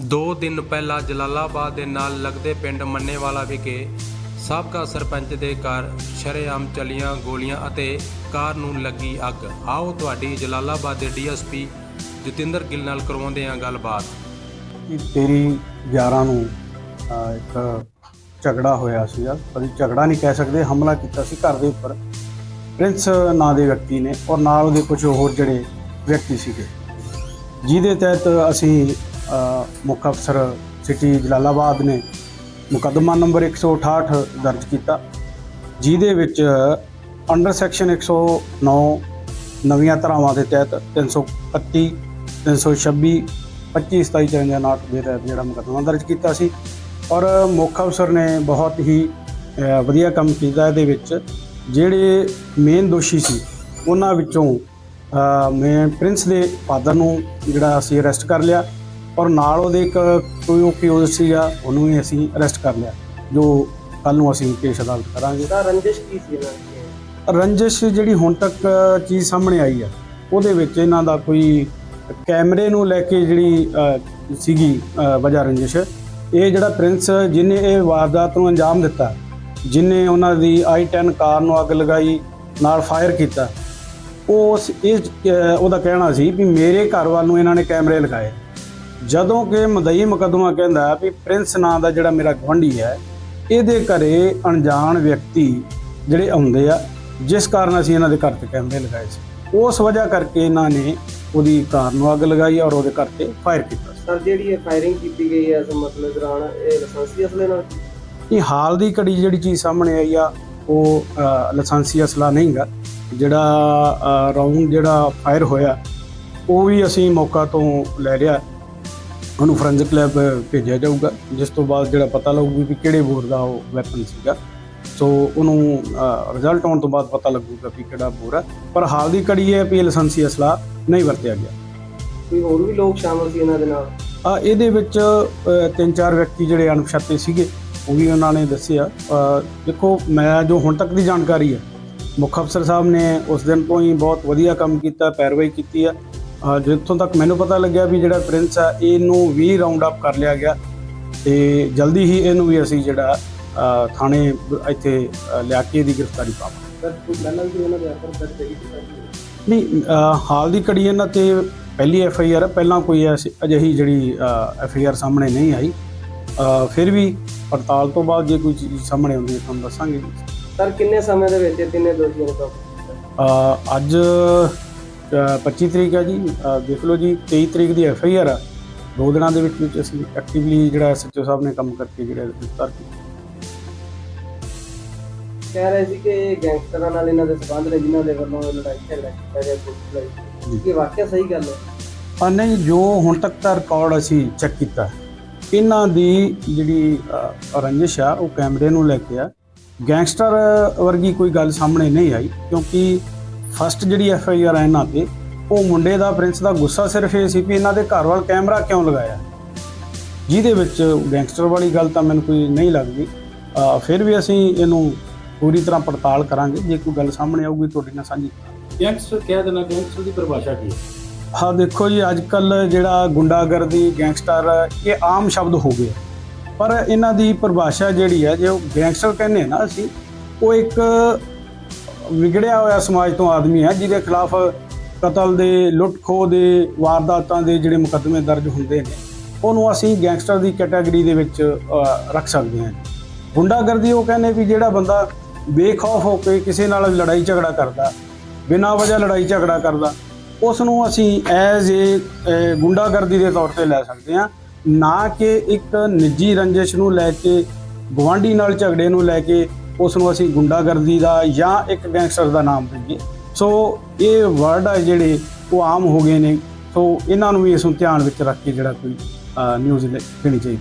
ਦੋ ਦਿਨ ਪਹਿਲਾਂ ਜਲਾਲਾਬਾਦ ਦੇ ਨਾਲ ਲੱਗਦੇ ਪਿੰਡ ਮੰਨੇਵਾਲਾ ਵਿਖੇ ਸਾਬਕਾ ਸਰਪੰਚ ਦੇ ਘਰ ਸ਼ਰੇਆਮ ਚਲੀਆਂ ਗੋਲੀਆਂ ਅਤੇ ਕਾਰ ਨੂੰ ਲੱਗੀ ਅੱਗ। ਆਓ ਤੁਹਾਡੀ ਜਲਾਲਾਬਾਦ ਦੇ ਡੀਐਸਪੀ ਜਤਿੰਦਰ ਗਿੱਲ ਨਾਲ ਕਰਵਾਉਂਦੇ ਹਾਂ ਗੱਲਬਾਤ। ਕਿ ਤੇਰੀ 11 ਨੂੰ ਅਹ, ਇੱਕ ਝਗੜਾ ਹੋਇਆ ਸੀਗਾ। ਅਸੀਂ ਝਗੜਾ ਨਹੀਂ ਕਹਿ ਸਕਦੇ ਹਮਲਾ ਕੀਤਾ ਸੀ ਘਰ ਦੇ ਉੱਪਰ। ਪ੍ਰਿੰਸ ਨਾਂ ਦੇ ਵਿਅਕਤੀ ਨੇ ਔਰ ਨਾਲ ਦੇ ਕੁਝ ਹੋਰ ਜਿਹੜੇ ਵਿਅਕਤੀ ਸੀਗੇ। ਜਿਹਦੇ ਤਹਿਤ ਅਸੀਂ ਮੁੱਖ ਅਫਸਰ ਸਿਟੀ ਜਲਾਲਾਬਾਦ ਨੇ ਮੁਕੱਦਮਾ ਨੰਬਰ 168 ਦਰਜ ਕੀਤਾ, ਜਿਹਦੇ ਵਿੱਚ ਅੰਡਰ ਸੈਕਸ਼ਨ 109 ਨਵੀਆਂ ਧਾਰਾਵਾਂ ਦੇ ਤਹਿਤ 331 326 25 27 54 ਦੇ ਤਹਿਤ ਜਿਹੜਾ ਮੁਕੱਦਮਾ ਦਰਜ ਕੀਤਾ ਸੀ। ਔਰ ਮੁੱਖ ਅਫਸਰ ਨੇ ਬਹੁਤ ਹੀ ਵਧੀਆ ਕੰਮ ਕੀਤਾ ਇਹਦੇ ਵਿੱਚ। ਜਿਹੜੇ ਮੇਨ ਦੋਸ਼ੀ ਸੀ, ਉਹਨਾਂ ਵਿੱਚੋਂ ਮੈਂ ਪ੍ਰਿੰਸ ਦੇ ਫਾਦਰ ਨੂੰ ਜਿਹੜਾ ਅਸੀਂ ਅਰੈਸਟ ਕਰ ਲਿਆ। ਔਰ ਨਾਲ ਉਹਦੇ ਇੱਕ ਕੋਈ ਓਪੀਓ ਸੀਗਾ ਉਹਨੂੰ ਵੀ ਅਸੀਂ ਅਰੈਸਟ ਕਰ ਲਿਆ ਜੋ ਕੱਲ ਨੂੰ ਅਸੀਂ ਪੇਸ਼ ਅਦਾਲਤ ਕਰਾਂਗੇ। ਤਾਂ ਰੰਜਿਸ਼ ਕੀ ਸੀ ਇਹਨਾਂ ਦੀ? ਰੰਜਿਸ਼ ਜਿਹੜੀ ਹੁਣ ਤੱਕ ਚੀਜ਼ ਸਾਹਮਣੇ ਆਈ ਆ ਉਹਦੇ ਵਿੱਚ ਇਹਨਾਂ ਦਾ ਕੋਈ ਕੈਮਰੇ ਨੂੰ ਲੈ ਕੇ ਜਿਹੜੀ ਸੀਗੀ ਅ, ਵਜ੍ਹਾ ਰੰਜਿਸ਼ ਇਹ ਜਿਹੜਾ ਪ੍ਰਿੰਸ ਜਿਨੇ ਇਹ ਵਾਰਦਾਤ ਨੂੰ ਅੰਜਾਮ ਦਿੱਤਾ ਜਿਨੇ ਉਹਨਾਂ ਦੀ i10 ਕਾਰ ਨੂੰ ਅੱਗ ਲਗਾਈ ਨਾਲ ਫਾਇਰ ਕੀਤਾ ਉਹ ਉਸ ਇਹ ਉਹਦਾ ਕਹਿਣਾ ਸੀ ਵੀ ਮੇਰੇ ਘਰ ਵੱਲ ਨੂੰ ਇਹਨਾਂ ਨੇ ਕੈਮਰੇ ਲਗਾਏ। ਜਦੋਂ ਕਿ ਮਦਈ ਮੁਕੱਦਮਾ ਕਹਿੰਦਾ ਵੀ ਪ੍ਰਿੰਸ ਨਾਂ ਦਾ ਜਿਹੜਾ ਮੇਰਾ ਗਵੰਡੀ ਹੈ ਇਹਦੇ ਘਰੇ ਅਣਜਾਣ ਵਿਅਕਤੀ ਜਿਹੜੇ ਆਉਂਦੇ ਆ ਜਿਸ ਕਾਰਨ ਅਸੀਂ ਇਹਨਾਂ ਦੇ ਘਰ ਤੇ ਕੈਮਰੇ ਲਗਾਏ ਸੀ। ਉਸ ਵਜ੍ਹਾ ਕਰਕੇ ਇਹਨਾਂ ਨੇ ਉਹਦੀ ਕਾਰ ਨੂੰ ਅੱਗ ਲਗਾਈ ਔਰ ਉਹਦੇ ਘਰ ਤੇ ਫਾਇਰ ਕੀਤਾ ਸਰ ਜਿਹੜੀ ਇਹ ਫਾਇਰਿੰਗ ਕੀਤੀ ਗਈ ਹੈ ਇਸ ਮਸਲੇ ਦੌਰਾਨ ਇਹ ਲਾਇਸੈਂਸੀ ਅਸਲੇ ਨਾਲ ਇਹ ਹਾਲ ਦੀ ਘੜੀ ਜਿਹੜੀ ਚੀਜ਼ ਸਾਹਮਣੇ ਆਈ ਆ ਉਹ ਲਾਇਸੈਂਸੀ ਅਸਲਾ ਨਹੀਂਗਾ। ਜਿਹੜਾ ਰਾਉਂਡ ਜਿਹੜਾ ਫਾਇਰ ਹੋਇਆ ਉਹ ਵੀ ਅਸੀਂ ਮੌਕਾ ਤੋਂ ਲੈ ਰਿਆ ਉਹਨੂੰ ਫੋਰੈਂਸਿਕ ਲੈਬ ਭੇਜਿਆ ਜਾਊਗਾ ਜਿਸ ਤੋਂ ਬਾਅਦ ਜਿਹੜਾ ਪਤਾ ਲੱਗੂ ਵੀ ਕਿਹੜੇ ਬੋਰ ਦਾ ਉਹ ਵੈਪਨ ਸੀਗਾ। ਸੋ ਉਹਨੂੰ ਰਿਜ਼ਲਟ ਆਉਣ ਤੋਂ ਬਾਅਦ ਪਤਾ ਲੱਗੂਗਾ ਵੀ ਕਿਹੜਾ ਬੋਰ ਹੈ ਪਰ ਹਾਲ ਦੀ ਇਹ ਹੈ ਵੀ ਲਾਇਸੈਂਸੀ ਅਸਲਾ ਨਹੀਂ ਵਰਤਿਆ ਗਿਆ। ਕੋਈ ਹੋਰ ਵੀ ਲੋਕ ਸ਼ਾਮਲ ਸੀ ਇਹਨਾਂ ਦੇ ਨਾਲ? ਆ ਇਹਦੇ ਵਿੱਚ ਤਿੰਨ ਚਾਰ ਵਿਅਕਤੀ ਜਿਹੜੇ ਅਣਪਛਾਤੇ ਸੀਗੇ ਉਹ ਵੀ ਉਹਨਾਂ ਨੇ ਦੱਸਿਆ। ਦੇਖੋ ਮੈਂ ਜੋ ਹੁਣ ਤੱਕ ਦੀ ਜਾਣਕਾਰੀ ਹੈ ਮੁੱਖ ਅਫਸਰ ਸਾਹਿਬ ਨੇ ਉਸ ਦਿਨ ਤੋਂ ਹੀ ਬਹੁਤ ਵਧੀਆ ਕੰਮ ਕੀਤਾ ਪੈਰਵਾਈ ਕੀਤੀ ਆ। ਅ, ਜਿੱਥੋਂ ਤੱਕ ਮੈਨੂੰ ਪਤਾ ਲੱਗਿਆ ਵੀ ਜਿਹੜਾ ਪ੍ਰਿੰਸ ਆ ਇਹਨੂੰ ਵੀ ਰਾਉਂਡ ਅਪ ਕਰ ਲਿਆ ਗਿਆ। ਤੇ ਜਲਦੀ ਹੀ ਇਹਨੂੰ ਵੀ ਅਸੀਂ ਜਿਹੜਾ ਥਾਣੇ ਇੱਥੇ ਲਿਆ ਕੇ ਇਹਦੀ ਗ੍ਰਿਫਤਾਰੀ ਪਾਵਾਂਗੇ ਸਰ ਕੋਈ ਪਹਿਲਾਂ ਵੀ ਇਹਨਾਂ ਦੇ ਅਫਰ ਦਰਜ ਹੈਗੀ ਨਹੀਂ ਹਾਲ ਦੀ ਘੜੀ ਇਹਨਾਂ ਤੇ ਪਹਿਲੀ ਐਫ ਆਈ ਆਰ ਪਹਿਲਾਂ ਕੋਈ ਅਜਿਹੀ ਜਿਹੜੀ ਐਫ ਆਈ ਆਰ ਸਾਹਮਣੇ ਨਹੀਂ ਆਈ। ਫਿਰ ਵੀ ਪੜਤਾਲ ਤੋਂ ਬਾਅਦ ਜੇ ਕੋਈ ਚੀਜ਼ ਸਾਹਮਣੇ ਆਉਂਦੀ ਹੈ ਤੁਹਾਨੂੰ ਦੱਸਾਂਗੇ। ਸਰ ਕਿੰਨੇ ਸਮੇਂ ਦੇ ਵਿੱਚ ਤਿੰਨੇ ਦੋਸ਼ੀਆਂ ਨੂੰ ਕਾਬੂ ਕੀਤਾ ਅੱਜ 25 ਤਰੀਕ ਹੈ ਜੀ। ਦੇਖ ਲਓ ਜੀ 23 ਤਰੀਕ ਦੀ ਐਫ ਆਈ ਆਰ ਆ। ਦੋ ਦਿਨਾਂ ਦੇ ਵਿੱਚ ਵਿੱਚ ਅਸੀਂ ਐਕਟਿਵਲੀ ਜਿਹੜਾ ਐਸਐਚਓ ਸਾਹਿਬ ਨੇ ਕੰਮ ਕਰਕੇ ਜਿਹੜਾ ਗ੍ਰਿਫਤਾਰ ਕੀਤਾ। ਕਹਿ ਰਹੇ ਸੀ ਕਿ ਇਹ ਗੈਂਗਸਟਰਾਂ ਨਾਲ ਇਹਨਾਂ ਦੇ ਸੰਬੰਧ ਨੇ ਜਿਨ੍ਹਾਂ ਦੇ ਵੱਲੋਂ ਇਹ ਲੜਾਈ ਝਗੜਾ ਕੀਤਾ ਗਿਆ ਪੁਲਿਸ ਕੀ ਵਾਕਿਆ ਸਹੀ ਗੱਲ ਹੈ? ਆ ਨਹੀਂ ਜੋ ਹੁਣ ਤੱਕ ਦਾ ਰਿਕਾਰਡ ਅਸੀਂ ਚੈੱਕ ਕੀਤਾ ਇਹਨਾਂ ਦੀ ਜਿਹੜੀ ਰੰਜਿਸ਼ ਆ ਉਹ ਕੈਮਰੇ ਨੂੰ ਲੈ ਕੇ ਆ। ਗੈਂਗਸਟਰ ਵਰਗੀ ਕੋਈ ਗੱਲ ਸਾਹਮਣੇ ਨਹੀਂ ਆਈ ਕਿਉਂਕਿ ਫਸਟ ਜਿਹੜੀ ਐਫ ਆਈ ਆਰ ਹੈ ਇਹਨਾਂ ਤੇ ਉਹ ਮੁੰਡੇ ਦਾ ਪ੍ਰਿੰਸ ਦਾ ਗੁੱਸਾ ਸਿਰਫ ਇਹ ਸੀ ਵੀ ਇਹਨਾਂ ਦੇ ਘਰ ਵੱਲ ਕੈਮਰਾ ਕਿਉਂ ਲਗਾਇਆ? ਜਿਹਦੇ ਵਿੱਚ ਗੈਂਗਸਟਰ ਵਾਲੀ ਗੱਲ ਤਾਂ ਮੈਨੂੰ ਕੋਈ ਨਹੀਂ ਲੱਗਦੀ। ਫਿਰ ਵੀ ਅਸੀਂ ਇਹਨੂੰ ਪੂਰੀ ਤਰ੍ਹਾਂ ਪੜਤਾਲ ਕਰਾਂਗੇ। ਜੇ ਕੋਈ ਗੱਲ ਸਾਹਮਣੇ ਆਊਗੀ ਤੁਹਾਡੇ ਨਾਲ ਸਾਂਝੀ ਗੈਂਗਸਟਰ ਕਹਿ ਦੇਣਾ ਗੈਂਗਸਟਰ ਦੀ ਪਰਿਭਾਸ਼ਾ ਕੀ ਹੈ? ਹਾਂ ਦੇਖੋ ਜੀ ਅੱਜ ਕੱਲ ਜਿਹੜਾ ਗੁੰਡਾਗਰਦੀ ਗੈਂਗਸਟਰ ਇਹ ਆਮ ਸ਼ਬਦ ਹੋ ਗਏ ਪਰ ਇਹਨਾਂ ਦੀ ਪਰਿਭਾਸ਼ਾ ਜਿਹੜੀ ਹੈ ਜੇ ਉਹ ਗੈਂਗਸਟਰ ਕਹਿੰਦੇ ਨਾ ਅਸੀਂ ਉਹ ਇੱਕ ਵਿਗੜਿਆ ਹੋਇਆ ਸਮਾਜ ਤੋਂ ਆਦਮੀ ਹੈ, ਜਿਹਦੇ ਖਿਲਾਫ ਕਤਲ ਦੇ, ਲੁੱਟ ਖੋਹ ਦੇ ਵਾਰਦਾਤਾਂ ਦੇ ਜਿਹੜੇ ਮੁਕੱਦਮੇ ਦਰਜ ਹੁੰਦੇ ਨੇ, ਉਹਨੂੰ ਅਸੀਂ ਗੈਂਗਸਟਰ ਦੀ ਕੈਟਾਗਰੀ ਦੇ ਵਿੱਚ ਰੱਖ ਸਕਦੇ ਹਾਂ। ਗੁੰਡਾਗਰਦੀ ਉਹ ਕਹਿੰਦੇ ਵੀ ਜਿਹੜਾ ਬੰਦਾ ਬੇਖੌਫ ਹੋ ਕੇ ਕਿਸੇ ਨਾਲ ਲੜਾਈ ਝਗੜਾ ਕਰਦਾ, ਬਿਨਾਂ ਵਜ੍ਹਾ ਲੜਾਈ ਝਗੜਾ ਕਰਦਾ ਉਸ ਨੂੰ ਅਸੀਂ ਐਜ਼ ਏ ਗੁੰਡਾਗਰਦੀ ਦੇ ਤੌਰ ਤੇ ਲੈ ਸਕਦੇ ਹਾਂ, ਨਾ ਕਿ ਇੱਕ ਨਿੱਜੀ ਰੰਜਿਸ਼ ਨੂੰ ਲੈ ਕੇ ਗਵਾਂਢੀ ਨਾਲ ਝਗੜੇ ਨੂੰ ਲੈ ਕੇ ਉਸ ਨੂੰ ਅਸੀਂ ਗੁੰਡਾਗਰਦੀ ਦਾ ਜਾਂ ਇੱਕ ਗੈਂਗਸਟਰ ਦਾ ਨਾਮ ਦਈਏ। ਸੋ ਇਹ ਵਰਡ ਆ ਜਿਹੜੇ ਉਹ ਆਮ ਹੋ ਗਏ ਨੇ। ਸੋ ਇਹਨਾਂ ਨੂੰ ਵੀ ਇਸ ਨੂੰ ਧਿਆਨ ਵਿੱਚ ਰੱਖ ਕੇ ਜਿਹੜਾ ਕੋਈ ਨਿਊਜ਼ ਦੇਣੀ ਚਾਹੀਦੀ।